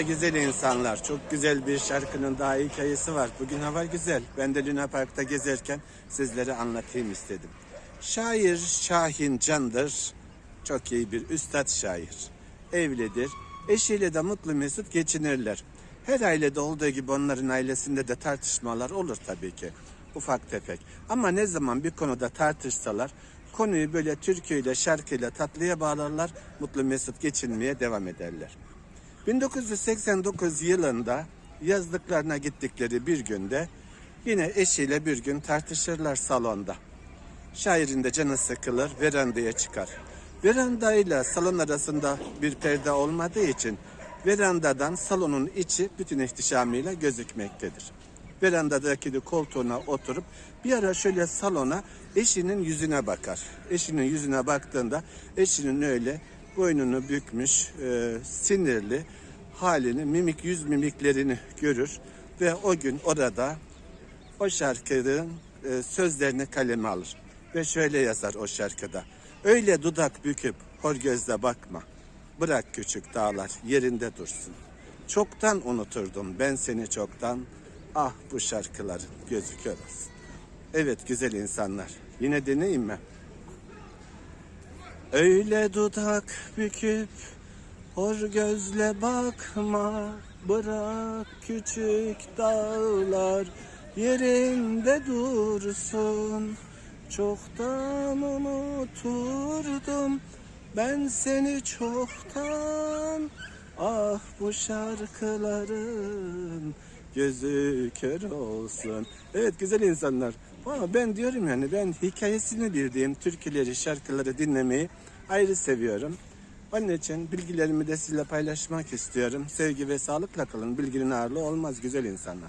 Güzel insanlar. Çok güzel bir şarkının daha hikayesi var. Bugün hava güzel. Ben de Luna Park'ta gezerken sizlere anlatayım istedim. Şair Şahin Candır. Çok iyi bir üstad şair. Evlidir. Eşiyle de mutlu mesut geçinirler. Her ailede olduğu gibi onların ailesinde de tartışmalar olur tabii ki. Ufak tefek. Ama ne zaman bir konuda tartışsalar konuyu böyle türküyle, şarkıyla, tatlıya bağlarlar. Mutlu mesut geçinmeye devam ederler. 1989 yılında yazlıklarına gittikleri bir günde yine eşiyle bir gün tartışırlar salonda. Şairin de canı sıkılır, verandaya çıkar. Verandayla salon arasında bir perde olmadığı için verandadan salonun içi bütün ihtişamıyla gözükmektedir. Verandadaki de koltuğuna oturup bir ara şöyle salona eşinin yüzüne bakar. Eşinin yüzüne baktığında eşinin öyle boynunu bükmüş, e, sinirli halini, mimik yüz mimiklerini görür ve o gün orada o şarkının e, sözlerini kaleme alır ve şöyle yazar o şarkıda. Öyle dudak büküp hor gözle bakma. Bırak küçük dağlar yerinde dursun. Çoktan unuturdum ben seni çoktan. Ah bu şarkıların gözü kör olsun. Evet güzel insanlar. Yine deneyim mi? Öyle dudak büküp hor gözle bakma Bırak küçük dağlar yerinde dursun Çoktan unuturdum ben seni çoktan Ah bu şarkıların gözü kör olsun. Evet güzel insanlar. Ama ben diyorum yani ben hikayesini bildiğim türküleri, şarkıları dinlemeyi ayrı seviyorum. Onun için bilgilerimi de sizinle paylaşmak istiyorum. Sevgi ve sağlıkla kalın. Bilginin ağırlığı olmaz güzel insanlar.